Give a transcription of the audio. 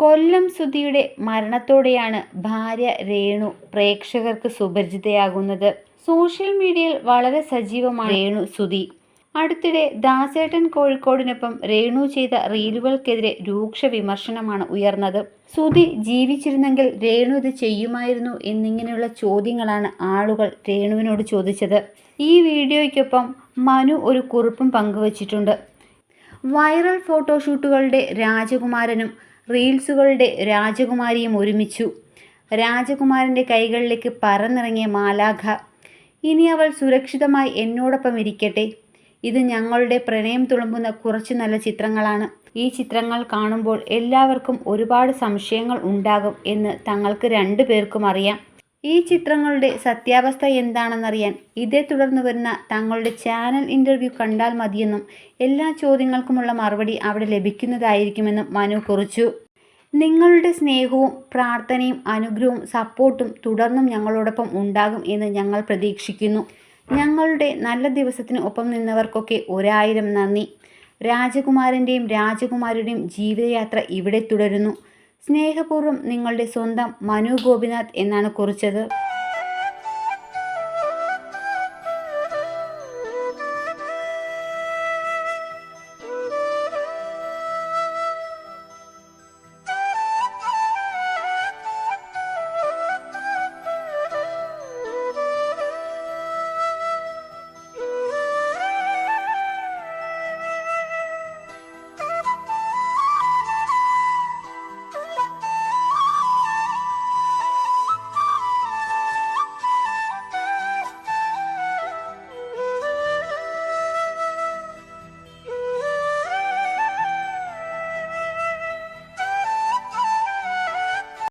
കൊല്ലം സുധിയുടെ മരണത്തോടെയാണ് ഭാര്യ രേണു പ്രേക്ഷകർക്ക് സുപരിചിതയാകുന്നത്. സോഷ്യൽ മീഡിയയിൽ വളരെ സജീവമാണ് രേണു സുധി. അടുത്തിടെ ദാസേട്ടൻ കോഴിക്കോടിനൊപ്പം രേണു ചെയ്ത റീലുകൾക്കെതിരെ രൂക്ഷ വിമർശനമാണ് ഉയർന്നത്. സുധി ജീവിച്ചിരുന്നെങ്കിൽ രേണു ഇത് ചെയ്യുമായിരുന്നു എന്നിങ്ങനെയുള്ള ചോദ്യങ്ങളാണ് ആളുകൾ രേണുവിനോട് ചോദിച്ചത്. ഈ വീഡിയോയ്ക്കൊപ്പം മനു ഒരു കുറിപ്പും പങ്കുവച്ചിട്ടുണ്ട്. വൈറൽ ഫോട്ടോഷൂട്ടുകളുടെ രാജകുമാരനും റീൽസുകളുടെ രാജകുമാരിയും ഒരുമിച്ചു. രാജകുമാരന്റെ കൈകളിലേക്ക് പറന്നിറങ്ങിയ മാലാഖ ഇനി അവൾ സുരക്ഷിതമായി എന്നോടൊപ്പം ഇരിക്കട്ടെ. ഇത് ഞങ്ങളുടെ പ്രണയം തുളുമ്പുന്ന കുറച്ച് നല്ല ചിത്രങ്ങളാണ്. ഈ ചിത്രങ്ങൾ കാണുമ്പോൾ എല്ലാവർക്കും ഒരുപാട് സംശയങ്ങൾ ഉണ്ടാകും എന്ന് തങ്ങൾക്ക് രണ്ടു പേർക്കും അറിയാം. ഈ ചിത്രങ്ങളുടെ സത്യാവസ്ഥ എന്താണെന്നറിയാൻ ഇതേ തുടർന്ന് വരുന്ന തങ്ങളുടെ ചാനൽ ഇന്റർവ്യൂ കണ്ടാൽ മതിയെന്നും എല്ലാ ചോദ്യങ്ങൾക്കുമുള്ള മറുപടി അവിടെ ലഭിക്കുന്നതായിരിക്കുമെന്നും മനു കുറിച്ചു. നിങ്ങളുടെ സ്നേഹവും പ്രാർത്ഥനയും അനുഗ്രഹവും സപ്പോർട്ടും തുടർന്നും ഞങ്ങളോടൊപ്പം ഉണ്ടാകും എന്ന് ഞങ്ങൾ പ്രതീക്ഷിക്കുന്നു. ഞങ്ങളുടെ നല്ല ദിവസത്തിന് ഒപ്പം നിന്നവർക്കൊക്കെ ഒരായിരം നന്ദി. രാജകുമാരന്റെയും രാജകുമാരിയുടെയും ജീവിതയാത്ര ഇവിടെ തുടരുന്നു. സ്നേഹപൂർവം നിങ്ങളുടെ സ്വന്തം മനു ഗോപിനാഥ് എന്നാണ് കുറിച്ചത്.